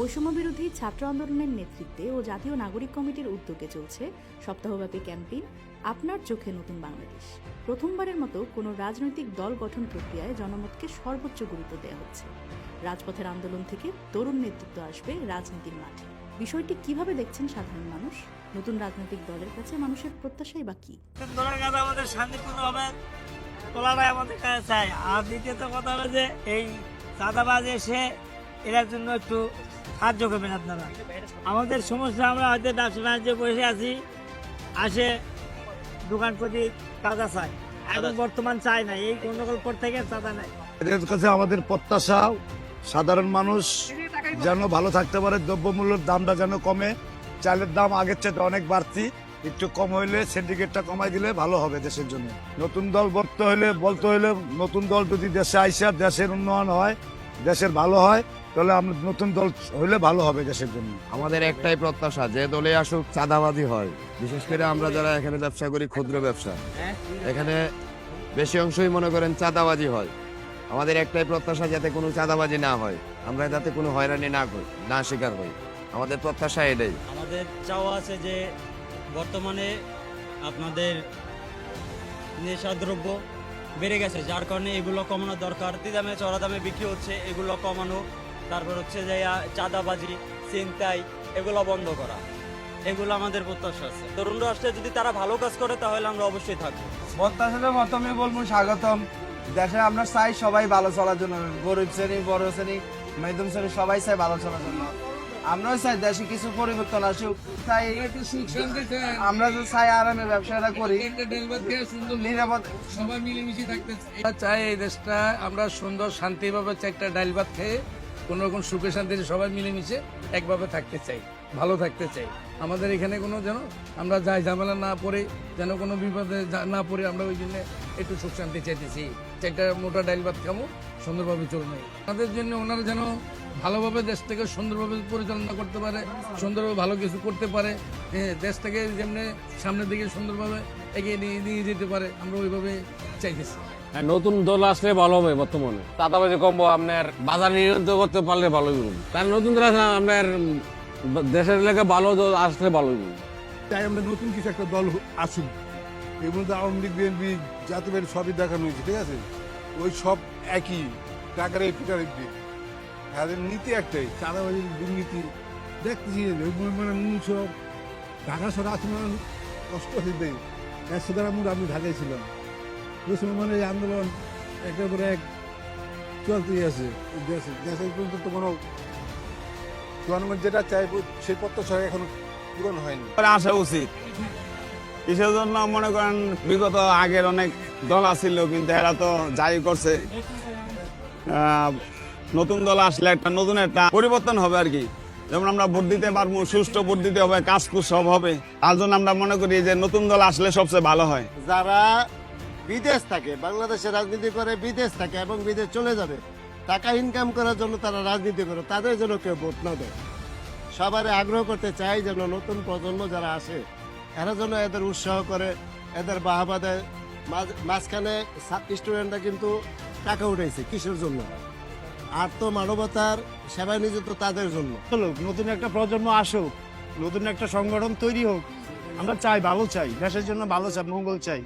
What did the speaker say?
বৈষম্য বিরোধী ছাত্র আন্দোলনের নেতৃত্বে ও জাতীয় নাগরিক কমিটির উদ্যোগে চলছে সপ্তাহব্যাপী ক্যাম্পেইন আপনার চোখে নতুন বাংলাদেশ। প্রথমবারের মতো কোনো রাজনৈতিক দল গঠন প্রক্রিয়ায় জনমতকে সর্বোচ্চ গুরুত্ব দেওয়া হচ্ছে। রাজপথের আন্দোলন থেকে তরুণ নেতৃত্ব আসবে রাজনীতির মাঠে। বিষয়টি কীভাবে দেখছেন সাধারণ মানুষ? নতুন রাজনৈতিক দলের কাছে মানুষের প্রত্যাশাই বা কি? তোলার কাজ আমাদের শান্তিপূর্ণভাবে তোলাটাই আমাদের কাছে চাই। আর দ্বিতীয়ত কথা হলো যে এই চাঁদাবাজ এসে এটার জন্য একটু সাহায্য করবেন আপনারা। আমাদের সমস্যা আমরা হয়তো ব্যবসা বাণিজ্য বসে আছি আসে দোকান প্রতি চাঁদা চাই এখন বর্তমান চাই না এই গন্ডগোল পর থেকে চাঁদা নাই। এদের কাছে আমাদের প্রত্যাশা সাধারণ মানুষ যেন ভালো থাকতে পারে দ্রব্যমূল্যের দামটা যেন কমে চালের দাম আগের চেয়ে অনেক বাড়তি একটু কম হইলে সিন্ডিকেটটা কমাই দিলে ভালো হবে দেশের জন্য। নতুন দল বলতে হইলে বলতে হইলে নতুন দল যদি দেশে আইসা দেশের উন্নয়ন হয় দেশের ভালো হয় তাহলে আমরা নতুন দল হইলে ভালো হবে দেশের জন্য। আমাদের একটাই প্রত্যাশা যে দলে আসুক চাঁদাবাজি হয়। বিশেষ করে আমরা যারা এখানে ব্যবসা করি ক্ষুদ্র ব্যবসা। এখানে বেশি অংশই মনে করেন চাঁদাবাজি হয়। আমাদের একটাই প্রত্যাশা যাতে কোনো চাঁদাবাজি না হয়। আমরা যাতে কোনো হয়রানি না করি না শিকার হই। আমাদের প্রত্যাশা এটাই। আমাদের চাওয়া আছে যে বর্তমানে আপনাদের নেশাদ্রব্য বেড়ে গেছে যার কারণে এগুলো কমানো দরকার। দি দামে চড়া দামে বিক্রি হচ্ছে এগুলো কমানো তারপর হচ্ছে যে চাঁদাবাজি চিন্তাই এগুলো বন্ধ করা। এগুলো আমাদের প্রত্যাশা আছে। তরুণ রাষ্ট্রে যদি তারা ভালো কাজ করে তাহলে আমরা অবশ্যই থাকব। প্রত্যাশার মতো আমি বলব স্বাগতম। দেশে আমরা চাই সবাই ভালো চলার জন্য। গরিব শ্রেণি বড় শ্রেণি মধ্যম শ্রেণি সবাই চাই ভালো চলার জন্য। আমরাও চাই দেশে কিছু পরিবর্তন আসুক। চাই আমরা যে চাই আরামে ব্যবসাটা করি নিরাপদ সবাই মিলেমিশে থাকতে চাই। এই দেশটা আমরা সুন্দর শান্তিভাবে একটা ডাইল ভাত খেয়ে। কোনো রকম সুখে শান্তিতে সবাই মিলেমিশে একভাবে থাকতে চাই, ভালো থাকতে চাই। আমাদের এখানে কোনো যেন আমরা যাই ঝামেলা না পড়ে, যেন কোনো বিপদে না পড়ে আমরা ওই জন্য একটু সুখ শান্তি চাইতেছি। চারটা মোটা ডাইল ভাত খাব সুন্দরভাবে চলবে। আমাদের জন্য ওনারা যেন ভালোভাবে দেশটাকে সুন্দরভাবে পরিচালনা করতে পারে সুন্দরভাবে ভালো কিছু করতে পারে হ্যাঁ, দেশটাকে যেমনি সামনের দিকে সুন্দরভাবে এগিয়ে নিয়ে নিয়ে যেতে পারে আমরা ওইভাবে চাইতেছি। হ্যাঁ, নতুন দল আসলে ভালো হবে বর্তমানে। চাঁদাবাজি কমবো আপনার বাজার নিয়ন্ত্রণ করতে পারলে ভালো হবে। তার নতুন দল আসলে আপনার দেশের এলাকা ভালো দল আসলে ভালো হবে। তাই আমরা নতুন কিছু একটা দল আসুক এর মধ্যে আওয়ামী লীগ বিএনপি জাতীয় সবই দেখানো হয়েছে ঠিক আছে? ওই সব একই টাকার এই পিটার তাদের নীতি একটাই, চাঁদাবাজির দুর্নীতি। দেখতেছি মানে সব ঢাকা শহরে আসলে কষ্ট হইতে এক সুতরাং আমি ঢাকায় ছিলাম। মানে এই আন্দোলন একের পরে এক চলতেই আছে দেশে। দেশের পর্যন্ত কোনো জনগণ যেটা চাই সেই প্রত্যাশা এখন পূরণ হয়নি। আসা উচিত। কিসের জন্য মনে করেন বিগত আগের অনেক দল আছিল, কিন্তু এরা তো যাই করছে। নতুন দল আসলে একটা নতুন একটা পরিবর্তন হবে আর কি। যেমন আমরা ভোট দিতে পারব, সুষ্ঠু ভোট দিতে হবে কাজ সব হবে। তার জন্য আমরা মনে করি যে নতুন দল আসলে সবচেয়ে ভালো হয়। যারা বিদেশ থাকে, বাংলাদেশে রাজনীতি করে, বিদেশ থাকে এবং বিদেশ চলে যাবে, টাকা ইনকাম করার জন্য তারা রাজনীতি করে, তাদের জন্য কেউ ভোট না দেয়। সবার আগ্রহ করতে চাই যেন নতুন প্রজন্ম যারা আসে, এরা যেন এদের উৎসাহ করে, এদের বাহাবা দেয়। মাঝ- মাঝখানে স্টুডেন্টরা কিন্তু টাকা উঠাইছে কিসের জন্য? আর তো মানবতার সেবায় নিযুক্ত তাদের জন্য। নতুন একটা প্রজন্ম আসুক, নতুন একটা সংগঠন তৈরি হোক, আমরা চাই, ভালো চাই, দেশের জন্য ভালো চাই, মঙ্গল চাই।